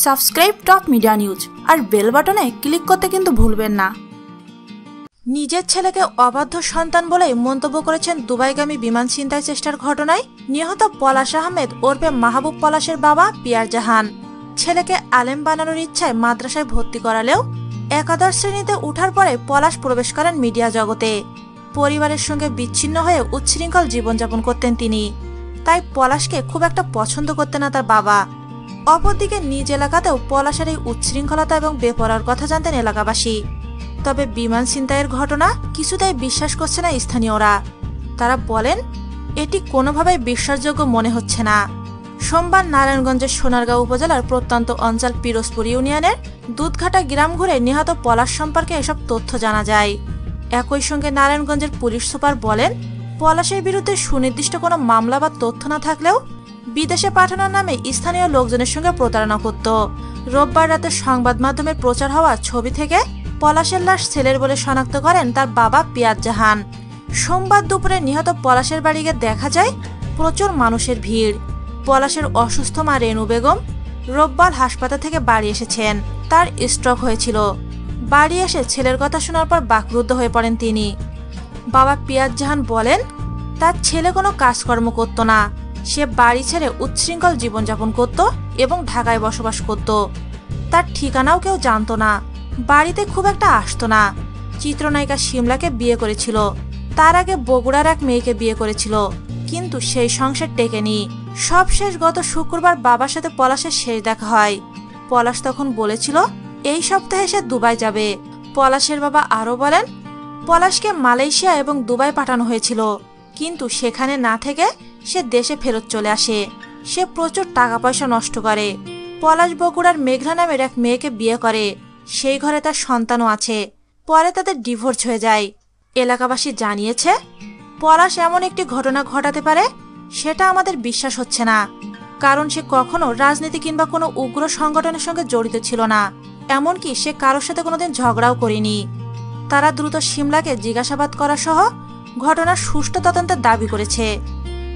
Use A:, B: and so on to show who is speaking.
A: Subscribe top media news আর bell বাটনে click করতে কিন্তু ভুলবেন না। নিজের ছেলেকে অবাধ্য সন্তান বলেই মন্তব্য করেছেন দুবাইগামী বিমান ছিনতাই চেষ্টার ঘটনায়। নিহত পলাশ আহমেদ ওরফে মাহবুব পলাশের বাবা পিয়ার জাহান। ছেলেকে আলেম বানানোর ইচ্ছায় মাদ্রাসায় ভর্তি করালেও একাদশ শ্রেণীতে উঠার পরে পলাশ প্রবেশ করেন মিডিয়া জগতে। পরিবারের সঙ্গে বিচ্ছিন্ন হয়ে উচ্ছৃঙ্খল জীবনযাপন করতেন তিনি। তাই পলাশকে খুব একটা পছন্দ করতেন না তার বাবা। অপরদিকে নিজ এলাকাতেও পলাশের এই উচ্ছৃঙ্খলতা এবং বেপরার কথা জানতেন এলাকাবাসী। তবে বিমান ছিনতাইয়ের ঘটনা কিছুতেই বিশ্বাস করছে না স্থানীয়রা। তারা বলেন, এটি কোনোভাবেই বিশ্বাসযোগ্য মনে হচ্ছে না। সোমবার নারায়ণগঞ্জের সোনারগাঁও উপজেলার প্রত্যন্ত অঞ্চল পিরোজপুর ইউনিয়নের দুধঘাটা গ্রাম ঘুরে নিহত পলাশ সম্পর্কে এসব তথ্য জানা যায়। একই সঙ্গে নারায়ণগঞ্জের পুলিশ সুপার বলেন, পলাশের বিরুদ্ধে সুনির্দিষ্ট কোনো মামলা বা তথ্য না থাকলেও বিদেশে পাঠানোর নামে স্থানীয় লোকজনের সঙ্গে প্রতারণা করত। রোববার রাতে সংবাদ মাধ্যমে প্রচার হওয়া ছবি থেকে পলাশের লাশ ছেলের বলে শনাক্ত করেন তার বাবা পিয়াজ জাহান। সোমবার দুপুরে নিহত পলাশের বাড়িতে দেখা যায়, প্রচুর মানুষের ভিড়। পলাশের অসুস্থ মা রেনু বেগম রোববার হাসপাতাল থেকে বাড়ি এসেছেন। তার স্ট্রোক হয়েছিল। বাড়ি এসে ছেলের কথা শোনার পর বাকরুদ্ধ হয়ে পড়েন তিনি। বাবা পিয়াজ জাহান বলেন, তার ছেলে কোনো কাজকর্ম করত না। সে বাড়ি ছেড়ে উচ্ছৃঙ্খল জীবনযাপন করত এবং ঢাকায় বসবাস করত। তার ঠিকানাও কেউ জানতো না। বাড়িতে খুব একটা আসতো না। চিত্রনায়িকা সিমলাকে বিয়ে করেছিল। তার আগে বগুড়ার এক মেয়েকে বিয়ে করেছিল। কিন্তু সেই সংসার টেকেনি। সব শেষ গত শুক্রবার বাবার সাথে পলাশের শেষ দেখা হয়। পলাশ তখন বলেছিল, এই সপ্তাহে সে দুবাই যাবে। পলাশের বাবা আরও বলেন, পলাশকে মালয়েশিয়া এবং দুবাই পাঠানো হয়েছিল। কিন্তু সেখানে না থেকে সে দেশে ফেরত চলে আসে। সে প্রচুর টাকা পয়সা নষ্ট করে। পলাশ বগুড়ার মেঘনা নামের এক মেয়েকে বিয়ে করে। সেই ঘরে তার সন্তানও আছে। পরে তাদের ডিভোর্স হয়ে যায়। এলাকাবাসী জানিয়েছে, পলাশ এমন একটি ঘটনা ঘটাতে পারে, সেটা আমাদের বিশ্বাস হচ্ছে না। কারণ সে কখনো রাজনীতি কিংবা কোনো উগ্র সংগঠনের সঙ্গে জড়িত ছিল না। এমনকি সে কারোর সাথে কোনোদিন ঝগড়াও করেনি। তারা দ্রুত সিমলাকে জিজ্ঞাসাবাদ করা সহ ঘটনার সুষ্ঠু তদন্তের দাবি করেছে।